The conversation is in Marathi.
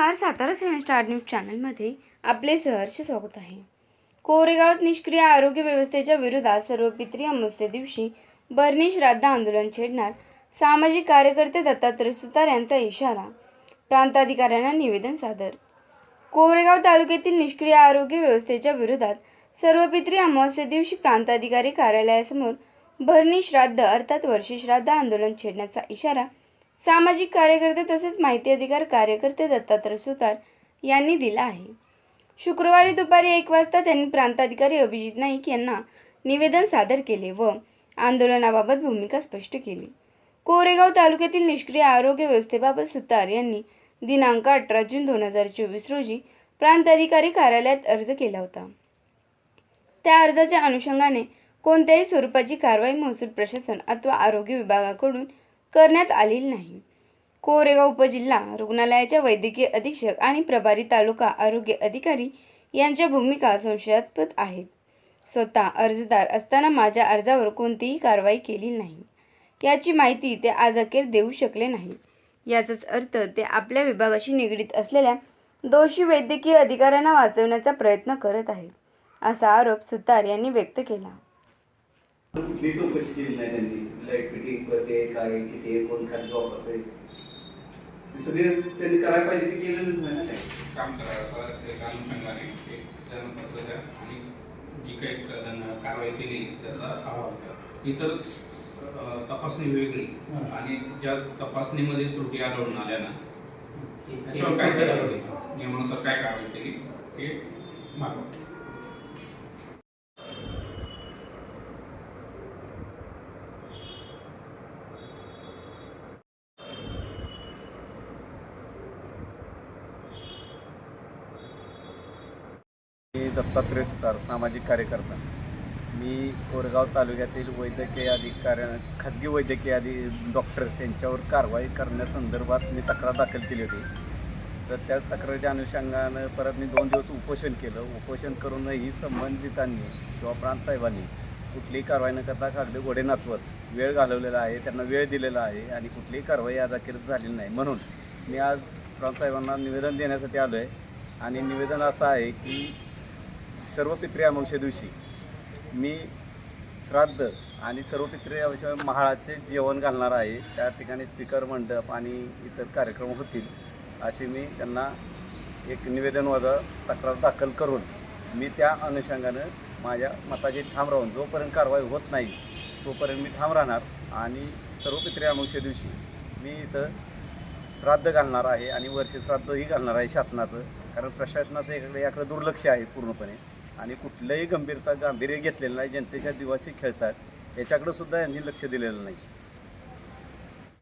नमस्कार सातारा सेवन स्टार न्यूज चॅनलमध्ये आपले सहर्ष स्वागत आहे. कोरेगावात निष्क्रिय आरोग्य व्यवस्थेच्या विरोधात सर्व पित्री अमावस्ये दिवशी बर्नी श्राद्ध आंदोलन छेडणार सामाजिक कार्यकर्ते दत्तात्रय सुतार यांचा इशारा प्रांताधिकाऱ्यांना निवेदन सादर. कोरेगाव तालुक्यातील निष्क्रिय आरोग्य व्यवस्थेच्या विरोधात सर्व पित्री अमावस्या दिवशी प्रांताधिकारी कार्यालयासमोर भरणी श्राद्ध अर्थात वर्षी श्राद्ध आंदोलन छेडण्याचा इशारा सामाजिक कार्यकर्ते तसेच माहिती अधिकार कार्यकर्ते दत्तात्रय सुतार यांनी दिला आहे. शुक्रवारी दुपारी एक वाजता त्यांनी प्रांताधिकारी अभिजित नाईक यांना निवेदन सादर केले व आंदोलनाबाबत भूमिका स्पष्ट केली. कोरेगाव तालुक्यातील निष्क्रिय आरोग्य व्यवस्थेबाबत सुतार यांनी दिनांक अठरा जून दोन हजार चोवीस रोजी प्रांताधिकारी कार्यालयात अर्ज केला होता. त्या अर्जाच्या अनुषंगाने कोणत्याही स्वरूपाची कारवाई महसूल प्रशासन अथवा आरोग्य विभागाकडून करण्यात आलेली नाही. कोरेगाव उपजिल्हा रुग्णालयाच्या वैद्यकीय अधीक्षक आणि प्रभारी तालुका आरोग्य अधिकारी यांच्या भूमिका संशयास्पद आहेत. स्वतः अर्जदार असताना माझ्या अर्जावर कोणतीही कारवाई केली नाही. याची माहिती ते आजअखेर देऊ शकले नाही. याचाच अर्थ ते आपल्या विभागाशी निगडीत असलेल्या दोषी वैद्यकीय अधिकाऱ्यांना वाचवण्याचा प्रयत्न करत आहेत असा आरोप सुतार यांनी व्यक्त केला. कुठली चौकशी केली नाही त्यांनी? लाइट फिटिंग काय किती आहे, कोण खाली हे सगळे त्यांनी करायला पाहिजे ते केलेलंच नाही ना काही. काम करावं अनुषंगाने आणि जी काही त्यांना कारवाई केली त्याचा अहवाल इतर तपासणी वेगळी. आणि ज्या तपासणीमध्ये त्रुटी आढळून आल्या ना त्याच्यावर काय नियमानुसार काय कारवाई केली हे मागवा मी दत्तात्रय सुतार सामाजिक कार्यकर्ता. मी कोरेगाव तालुक्यातील वैद्यकीय अधिकाऱ्या खाजगी वैद्यकीय अधि डॉक्टर्स यांच्यावर कारवाई करण्यासंदर्भात मी तक्रार दाखल केली होती. तर त्या तक्रारीच्या अनुषंगानं परत मी दोन दिवस उपोषण केलं. उपोषण करूनही संबंधितांनी किंवा प्रांतसाहेबांनी कुठलीही कारवाई न करता कागदी घोडे नाचवत वेळ घालवलेला आहे त्यांना वेळ दिलेला आहे आणि कुठलीही कारवाई अदाखेर झालेली नाही. म्हणून मी आज प्रांतसाहेबांना निवेदन देण्यासाठी आलो आहे आणि निवेदन असं आहे की सर्व पित्रे अमावस्या दिवशी मी श्राद्ध आणि सर्व पित्रे अमावस्या महाळाचे जेवण घालणार आहे. त्या ठिकाणी स्पीकर मंडप आणि इतर कार्यक्रम होतील असे मी त्यांना एक निवेदन वजा तक्रार दाखल करून मी त्या अनुषंगानं माझ्या मताची ठाम राहून जोपर्यंत कारवाई होत नाही तोपर्यंत मी ठाम राहणार आणि सर्व पित्रे अमावस्या दिवशी मी इथं श्राद्ध घालणार आहे आणि वर्ष श्राद्धही घालणार आहे शासनाचं. कारण प्रशासनाचं इकडे याकडे दुर्लक्ष आहे पूर्णपणे. आणि कुठलंही गंभीरता गांभीर्य घेतलेलं नाही. जनतेच्या जीवाची खेळतात. याच्याकडे सुद्धा यांनी लक्ष दिलेलं नाही.